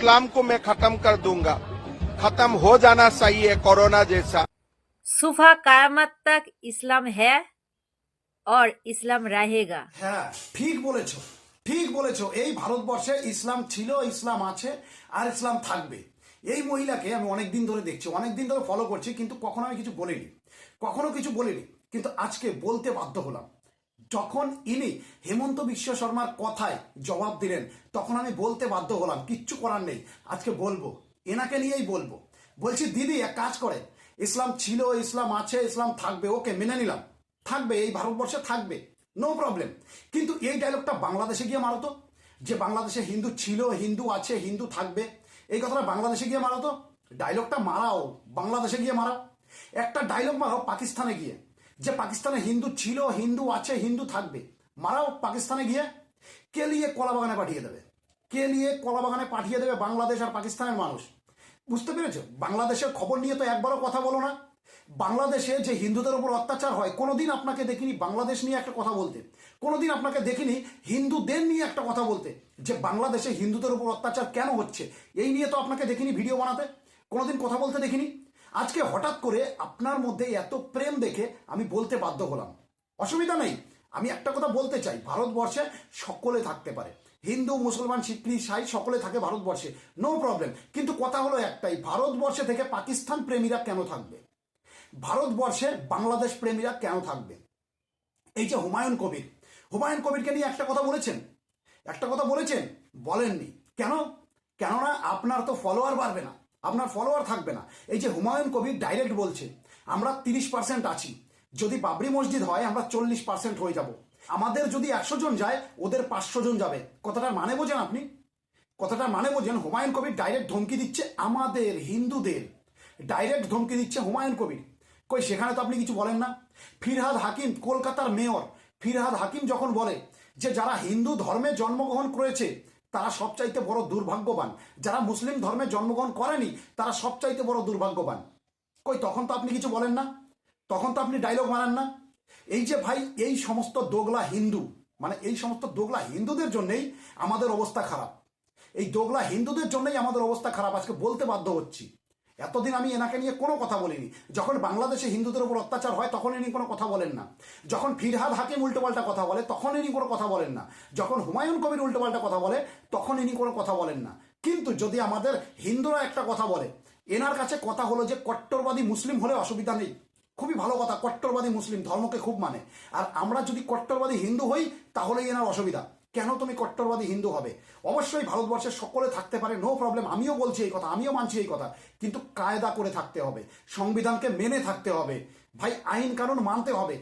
इस्लाम को मैं खत्म कर दूंगा खत्म हो जाना चाहिए कोरोना जैसा सुबह कयामत तक इस्लाम है और इस्लाम रहेगा হ্যাঁ ঠিক বলেছো ঠিক বলেছো এই ভারতবর্ষে ইসলাম ছিল ইসলাম আছে আর ইসলাম থাকবে এই মহিলাকে আমি অনেকদিন ধরে দেখছি অনেকদিন ধরে ফলো করছি কিন্তু কখনো আমি কিছু বলিনি কখনো কিছু বলিনি কিন্তু আজকে বলতে বাধ্য হলাম যখন ইনি হেমন্ত বিশ্ব শর্মার কথায় জবাব দিলেন। তখন আমি বলতে বাধ্য হলাম, কিচ্ছু করার নেই, আজকে বলব। এনাকে নিয়েই বলব। বলছি, দিদি, এক কাজ করে। ইসলাম ছিল, ইসলাম আছে, ইসলাম থাকবে, ওকে মেনে নিলাম। থাকবে, এই ভারতবর্ষে থাকবে, নো প্রবলেম। কিন্তু এই ডায়লগটা বাংলাদেশে গিয়ে মারো তো। যে বাংলাদেশে হিন্দু ছিল, হিন্দু আছে, হিন্দু থাকবে, এই কথাটা বাংলাদেশে গিয়ে মারো তো। ডায়লগটা মারাও, বাংলাদেশে গিয়ে মারাও একটা ডায়লগ মারাও পাকিস্তানে গিয়ে। যে পাকিস্তানে হিন্দু ছিল, হিন্দু আছে, হিন্দু থাকবে। মারাও পাকিস্তানে গিয়ে কে নিয়ে কলা বাগানে পাঠিয়ে দেবে? কে নিয়ে কলা বাগানে পাঠিয়ে দেবে বাংলাদেশ আর পাকিস্তানের মানুষ? বুঝতে পেরেছ? বাংলাদেশের খবর নিয়ে তো একবারও কথা বলো না। বাংলাদেশে যে হিন্দুদের উপর অত্যাচার হয়, কোনোদিন আপনাকে দেখিনি বাংলাদেশ নিয়ে একটা কথা বলতে। কোনোদিন আপনাকে দেখিনি হিন্দুদের নিয়ে একটা কথা বলতে। যে বাংলাদেশে হিন্দুদের উপর অত্যাচার কেন হচ্ছে? এই নিয়ে তো আপনাকে দেখিনি ভিডিও বানাতে। কোনোদিন কথা বলতে দেখিনি? আজকে হঠাৎ করে আপনার মধ্যে এত প্রেম দেখে আমি বলতে বাধ্য হলাম। অসুবিধা নেই। আমি একটা কথা বলতে চাই, ভারতবর্ষে সকলে থাকতে পারে। হিন্দু, মুসলমান শিখ সাই সকলে থাকে ভারতবর্ষে নো প্রবলেম কিন্তু কথা হলো একটাই, ভারতবর্ষে থেকে পাকিস্তান প্রেমীরা কেন থাকবে? ভারতবর্ষে বাংলাদেশ প্রেমীরা কেন থাকবে? এই যে হুমায়ুন কবির, হুমায়ুন কবিরকে নিয়ে একটা কথা বলেছেন? একটা কথা বলেছেন? বলেননি। কেন? কেননা আপনার তো ফলোয়ার বাড়বে না। আপনার ফলোয়ার থাকবে না। এই যে হুমায়ুন কবির ডাইরেক্ট বলছে, আমরা তিরিশ পার্সেন্ট আছি। যদি বাবরি মসজিদ হয়, আমরা চল্লিশ পার্সেন্ট হয়ে যাব। আমাদের যদি একশো জন যায়, ওদের পাঁচশো জন যাবে। কথাটার মানে বোঝেন আপনি? কথাটা মানে বোঝেন, হুমায়ুন কবির ডাইরেক্ট ধমকি দিচ্ছে আমাদের হিন্দুদের। ডাইরেক্ট ধমকি দিচ্ছে হুমায়ুন কবির। কই, সেখানে তো আপনি কিছু বলেন না। ফিরহাদ হাকিম, কলকাতার মেয়র। ফিরহাদ হাকিম যখন বলে যে, যারা হিন্দু ধর্মে জন্মগ্রহণ করেছে তারা সবচাইতে বড় দুর্ভাগ্যবান। যারা মুসলিম ধর্মে জন্মগ্রহণ করেনি, তারা সবচাইতে বড় দুর্ভাগ্যবান। কই, তখন তো আপনি কিছু বলেন না? তখন তো আপনি ডায়লগ মারান না? এই যে ভাই, এই সমস্ত দোগলা হিন্দু মানে এই সমস্ত দোগলা হিন্দুদের জন্যেই আমাদের অবস্থা খারাপ। এই দোগলা হিন্দুদের জন্যই আমাদের অবস্থা খারাপ, আজকে বলতে বাধ্য হচ্ছি। এতদিন আমি এনাকে নিয়ে কোনো কথা বলিনি। যখন বাংলাদেশে হিন্দুদের উপর অত্যাচার হয়, তখন ইনি কোনো কথা বলেন না। যখন ফিরহাদ হাকিম উল্টোপাল্টা কথা বলে, তখন ইনি কোনো কথা বলেন না। যখন হুমায়ুন কবির উল্টোপাল্টা কথা বলে, তখন ইনি কোনো কথা বলেন না। কিন্তু যদি আমাদের হিন্দুরা একটা কথা বলে, এনার কাছে কথা হলো যে কট্টরবাদী মুসলিম হলে অসুবিধা নেই। খুবই ভালো কথা, কট্টরবাদী মুসলিম, ধর্মকে খুব মানে। আর আমরা যদি কট্টরবাদী হিন্দু হই, তাহলেই এনার অসুবিধা। কেন তুমি কট্টরবাদী হিন্দু হবে? অবশ্যই ভারতবর্ষের সকলে থাকতে পারে নো প্রবলেম আমিও বলছি এই কথা, আমিও মানছি এই কথা, কিন্তু কায়দা করে থাকতে হবে, সংবিধানকে মেনে থাকতে হবে। ভাই, আইন কানুন মানতে হবে